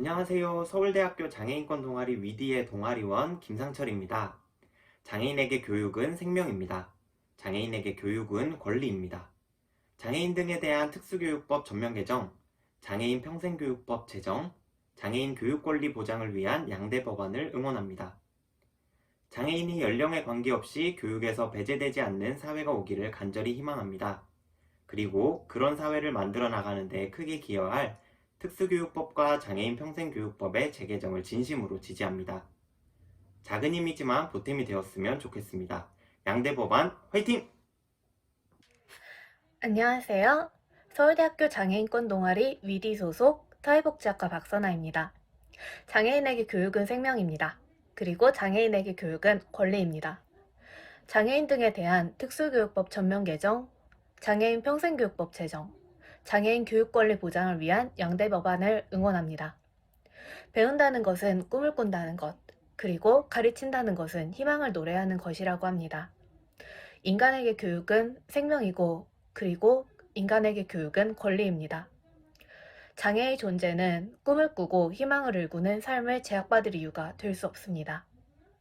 안녕하세요. 서울대학교 장애인권 동아리 위디의 동아리원 김상철입니다. 장애인에게 교육은 생명입니다. 장애인에게 교육은 권리입니다. 장애인 등에 대한 특수교육법 전면 개정, 장애인 평생교육법 제정, 장애인 교육권리 보장을 위한 양대 법안을 응원합니다. 장애인이 연령에 관계없이 교육에서 배제되지 않는 사회가 오기를 간절히 희망합니다. 그리고 그런 사회를 만들어 나가는 데 크게 기여할 특수교육법과 장애인 평생교육법의 재개정을 진심으로 지지합니다. 작은 힘이지만 보탬이 되었으면 좋겠습니다. 양대 법안 화이팅! 안녕하세요. 서울대학교 장애인권 동아리 위디 소속 사회복지학과 박선아입니다. 장애인에게 교육은 생명입니다. 그리고 장애인에게 교육은 권리입니다. 장애인 등에 대한 특수교육법 전면 개정, 장애인 평생교육법 제정, 장애인 교육 권리 보장을 위한 양대 법안을 응원합니다. 배운다는 것은 꿈을 꾼다는 것, 그리고 가르친다는 것은 희망을 노래하는 것이라고 합니다. 인간에게 교육은 생명이고 그리고 인간에게 교육은 권리입니다. 장애의 존재는 꿈을 꾸고 희망을 일구는 삶을 제약받을 이유가 될 수 없습니다.